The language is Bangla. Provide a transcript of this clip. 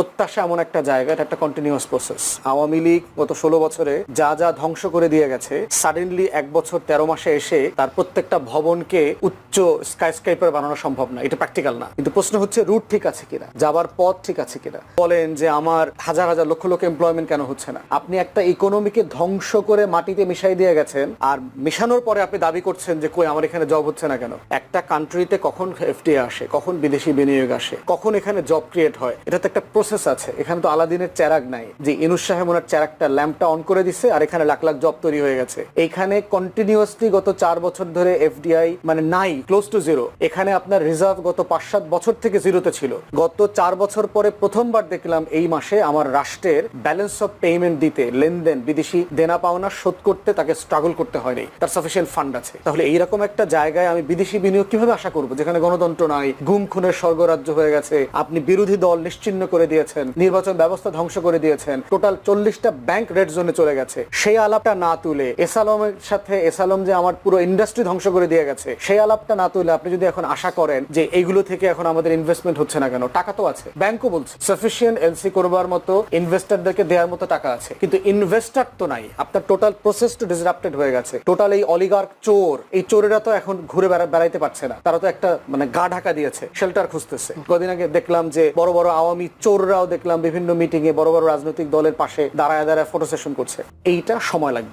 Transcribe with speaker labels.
Speaker 1: প্রত্যাশা এমন একটা জায়গা, এটা একটা কন্টিনিউয়াস প্রসেস আওয়ামী লীগ গত ষোলো বছরে যা যা ধ্বংস করে দিয়ে গেছে সাডেনলি এক বছর তেরো মাসে এসে তার প্রত্যেকটা ভবনকে উচ্চ স্কাই স্কাইপার বানানো সম্ভব না। এটা প্র্যাকটিক্যাল না। কিন্তু প্রশ্ন হচ্ছে রুট ঠিক আছে কিনা? যাবার পথ ঠিক আছে কিনা? বলেন যে আমার হাজার হাজার লক্ষ লক্ষ এমপ্লয়মেন্ট কেন হচ্ছে না? আপনি একটা ইকোনমিকে ধ্বংস করে মাটিতে মিশাই দিয়ে গেছেন, আর মিশানোর পরে আপনি দাবি করছেন যে, কই, আমার এখানে জব হচ্ছে না কেন? একটা কান্ট্রিতে কখন এফডিএ আসে? কখন বিদেশি বিনিয়োগ আসে? কখন এখানে জব ক্রিয়েট হয়? এটা তো একটা প্রসেস আছে। এখানে তো আলাদিনের চেরাগ নাই। যে ইনুস সাহেব ওনার চেরাগটা ল্যাম্পটা অন করে দিছে আর এখানে লাখ লাখ জব তৈরি হয়ে গেছে। এইখানে কন্টিনিউয়াসলি গত চার বছর ধরে এফডিআই মানে নাই ক্লোজ টু জিরো এখানে আপনার রিজার্ভ গত পাঁচ সাত বছর থেকে জিরোতে ছিল। গত চার বছর পরে প্রথমবার দেখলাম এই মাসে আমার রাষ্ট্রের ব্যালেন্স অফ পেমেন্ট দিতে, লেনদেন, বিদেশি দেনা পাওনা শোধ করতে তাকে স্ট্রাগল করতে হয়নি। তার সাফিসিয়েন্ট ফান্ড আছে। তাহলে এইরকম একটা জায়গায় আমি বিদেশি বিনিয়োগ কীভাবে আশা করব? যেখানে গণতন্ত্র নাই গুম খুনের স্বর্গরাজ্য হয়ে গেছে, আপনি বিরোধী দল নিশ্চিন্ন করে দিয়েছেন। নির্বাচন ব্যবস্থা ধ্বংস করে দিয়েছেন। টোটাল চল্লিশটা ব্যাংক রেড জোনে চলে গেছে। সেই আলাপটা না তুলে, এসালমের সাথে, এসালম যে আমার পুরো ইন্ডাস্ট্রি ধ্বংস করে দিয়ে গেছে, সেই আলাপটা না তুলে আপনি যদি এখন আশা করেন যে এইগুলো থেকে এখন আমাদের ইনভেস্টমেন্ট হচ্ছে না কেন, টাকা তো আছে। ব্যাংকও বলছে সাফিসিয়েন্ট এলসি করবার মতো ইনভেস্টারদেরকে দেওয়ার মতো টাকা আছে। কিন্তু ইনভেস্টার তো নাই, আপনার টোটাল প্রসেস তো ডিসরাপ্টেড হয়ে গেছে। টোটাল এই অলিগার্ক চোর, এই চোরেরা তো এখন ঘুরে বেড়া- বেড়াইতে পারছে না। তারা তো একটা মানে গা ঢাকা দিয়েছে শেল্টার খুঁজতেছে। কদিন আগে দেখলাম যে বড় বড় আওয়ামী চোররাও দেখলাম বিভিন্ন মিটিং এ বড় বড় রাজনৈতিক দলের পাশে দাঁড়ায় দাঁড়ায় ফটো সেশন করছে। এইটা সময় লাগবে।